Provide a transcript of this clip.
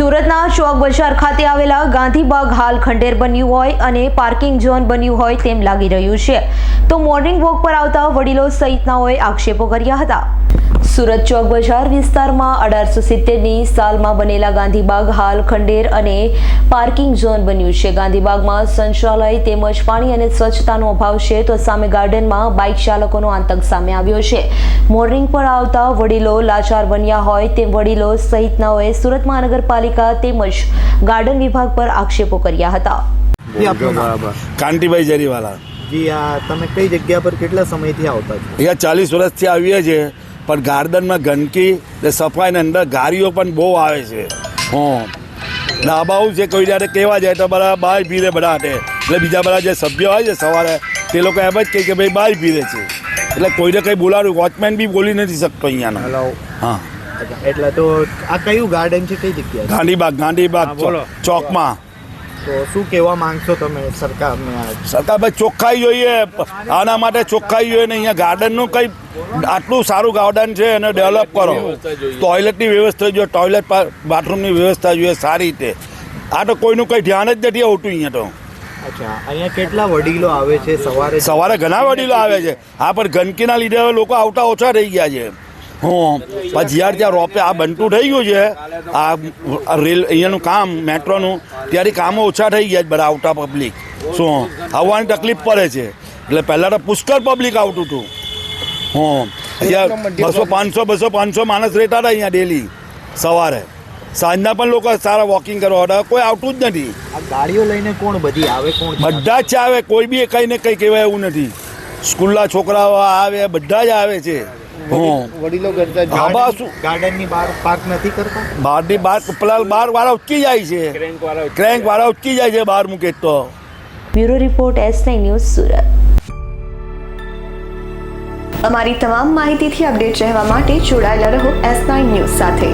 સુરતના ચોક બજાર ખાતે આવેલા ગાંધીબાગ હાલ ખંડેર બન્યું હોય અને પાર્કિંગ ઝોન બન્યું હોય તેમ લાગી રહ્યું છે. તો મોર્નિંગ વોક પર આવતા વડીલો સહિતનાઓએ આક્ષેપો કર્યા હતા. સુરત ચોક બજાર વિસ્તારમાં અઢારસો સિત્તેરની સાલમાં બનેલા ગાંધીબાગ હાલ ખંડેર અને પાર્કિંગ ઝોન બન્યું છે. ગાંધીબાગમાં સંચાલય તેમજ પાણી અને સ્વચ્છતાનો અભાવ છે તો સામે ગાર્ડનમાં બાઇક ચાલકોનો આતંક સામે આવ્યો છે. મોર્નિંગ પર આવતા વડીલો લાચાર બન્યા હોય તે વડીલો સહિતનાઓએ સુરત મહાનગરપાલિકા તેમજ ગાર્ડન વિભાગ પર આક્ષેપો કર્યા હતા. કાંતિભાઈ જરીવાલા જી આ તમે કઈ જગ્યા પર કેટલા સમયથી આવતા છો? અહીંયા ચાલીસ વર્ષથી આવીએ છીએ. પણ ગાર્ડનમાં ગંદકી ને સફાઈને અંદર ગાડીઓ પણ બહુ આવે છે. હં. ડાબાઓ છે કોઈ જ્યારે કહેવા જાય તો બધા બાય પીરે બધા હાટે. એટલે બીજા બધા જે સભ્ય હોય છે સવારે તે લોકો એમ જ કહે કે ભાઈ બહાર પીરે છે. એટલે કોઈને કંઈ બોલાવ્યું વોચમેન બી બોલી નથી શકતો અહીંયાનો. હા. એટલે તો આ કયું ગાર્ડન છે? કઈ જગ્યા ગાંધીબાગ ગાંધીબાગ ચોકમાં. તો શું કહેવા માંગશો તમે સરકારને સરકાર ભાઈ ચોખ્ખાઈ જોઈએ. આના માટે ચોખ્ખાઈ જોઈએ ને અહીંયા ગાર્ડનનું કંઈ આટલું સારું ગાર્ડન છે એને ડેવલપ કરો. ટોયલેટની વ્યવસ્થા જોઈએ. ટોયલેટ બાથરૂમની વ્યવસ્થા જોઈએ સારી રીતે. આ તો કોઈનું કંઈ ધ્યાન જ નથી આવતું અહીંયા તો. અચ્છા અહીંયા કેટલા વડીલો આવે છે? સવારે સવારે ઘણા વડીલો આવે છે. હા પણ ગંદકીના લીધે હવે લોકો આવતા ઓછા રહી ગયા છે. હું. પછી જ્યાં ત્યાં રોપે આ બનતું થઈ ગયું છે. આ રેલ અહીંયાનું કામ મેટ્રોનું ત્યારે કામો ઓછા થઈ ગયા છે બધા આવતા પબ્લિક શું? આવવાની તકલીફ પડે છે. એટલે પહેલાં તો પુષ્કળ પબ્લિક આવતું હતું. હું. અહીંયા બસો પાંચસો બસો પાંચસો માણસ રહેતા હતા અહીંયા ડેલી સવારે. સાંજના પણ લોકો સારા વોકિંગ કરવા હતા. કોઈ આવતું જ નથી. ગાડીઓ લઈને કોણ બધી આવે કોણ બધા જ આવે કોઈ બી કંઈ ને કંઈ કહેવાય એવું નથી. સ્કૂલના છોકરાઓ આવે બધા જ આવે છે. હું. વડીલો કરતા હા, શું? ગાર્ડનની બહાર પાર્ક નથી કરતા? બહારની બહાર પેલા બહાર વાળા ઉચકી જાય છે. ક્રેન્ક વાળા ઉચકી જાય. છે બહાર મૂકે તો. Bureau report S news Surat. અમારી તમામ માહિતીથી અપડેટ રહેવા માટે જોડાયેલા રહો એસ નાઇન ન્યૂઝ સાથે.